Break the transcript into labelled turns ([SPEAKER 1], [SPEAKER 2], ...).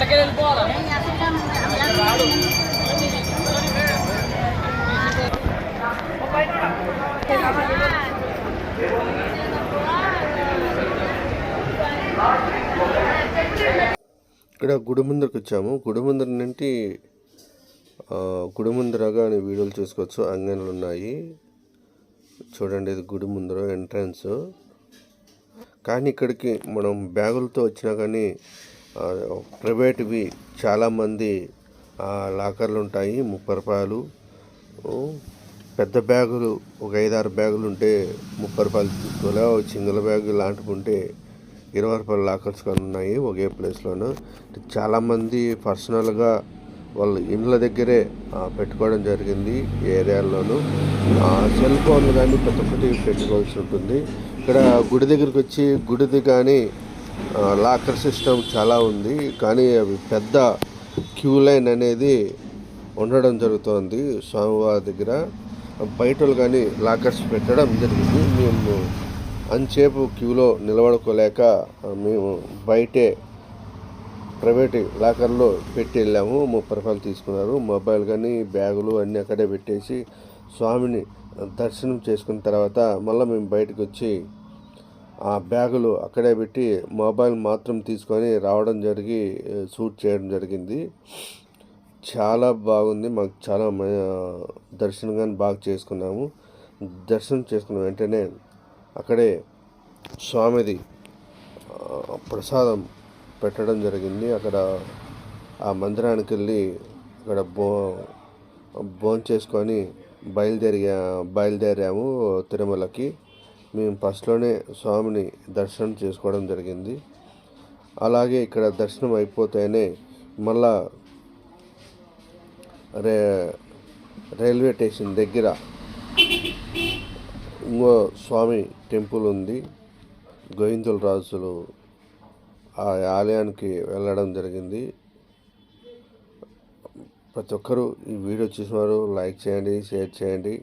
[SPEAKER 1] అట్లకే వెళ్ళిపోవాలా
[SPEAKER 2] ఇక్కడ గుడి ముందరకు వచ్చాము. గుడి ముందర నుండి గుడి ముందరగా అని వీడియోలు చూసుకోవచ్చు. అంగన్లు ఉన్నాయి. చూడండి ఇది గుడి ముందర ఎంట్రన్స్. కానీ ఇక్కడికి మనం బ్యాగులతో వచ్చినా కానీ ప్రైవేట్వి చాలామంది లాకర్లు ఉంటాయి ముప్పై రూపాయలు. పెద్ద బ్యాగులు ఒక ఐదారు బ్యాగులు ఉంటే ముప్పై రూపాయలు తీసుకోలే ఒక సింగిల్ బ్యాగ్ ఉంటే ఇరవై రూపాయల లాకర్స్ కానీ ఉన్నాయి ఒకే ప్లేస్లోను. చాలామంది పర్సనల్గా వాళ్ళ ఇండ్ల దగ్గరే పెట్టుకోవడం జరిగింది ఏరియాల్లోనూ. ఆ, సెల్ ఫోన్లు కానీ ప్రతి ఒక్కటి పెట్టుకోవాల్సి ఉంటుంది. ఇక్కడ గుడి దగ్గరికి వచ్చి గుడిది కానీ లాకర్ సిస్టమ్ చాలా ఉంది కానీ అవి పెద్ద క్యూ లైన్ అనేది ఉండడం జరుగుతోంది స్వామివారి దగ్గర. బయట వాళ్ళు కానీ లాకర్స్ పెట్టడం జరిగింది. మేము అంతసేపు క్యూలో నిలబడుకోలేక మేము బయటే ప్రైవేట్ లాకర్లో పెట్టి వెళ్ళాము. ముప్పై రూపాయలు తీసుకున్నారు. మొబైల్ కానీ బ్యాగులు అన్నీ అక్కడే పెట్టేసి స్వామిని దర్శనం చేసుకున్న తర్వాత మళ్ళీ మేము బయటకు వచ్చి ఆ బ్యాగులు అక్కడే పెట్టి మొబైల్ మాత్రం తీసుకొని రావడం జరిగి షూట్ చేయడం జరిగింది. చాలా బాగుంది. మాకు చాలా మ- దర్శనం కానీ బాగా చేసుకున్నాము. దర్శనం చేసుకున్న వెంటనే అక్కడే స్వామిది ప్రసాదం పెట్టడం జరిగింది. అక్కడ ఆ మందిరానికి వెళ్ళి అక్కడ బో భోంచేసుకొని బయలుదేరి బయలుదేరాము తిరుమలకి. మేము ఫస్ట్లోనే స్వామిని దర్శనం చేసుకోవడం జరిగింది. అలాగే ఇక్కడ దర్శనం అయిపోతేనే మళ్ళా రే రైల్వే స్టేషన్ దగ్గర ఇంకో స్వామి టెంపుల్ ఉంది. గోవిందుల రాజులు ఆ ఆలయానికి వెళ్ళడం జరిగింది. ప్రతి ఒక్కరూ ఈ వీడియో చూసిన వారు లైక్ చేయండి షేర్ చేయండి.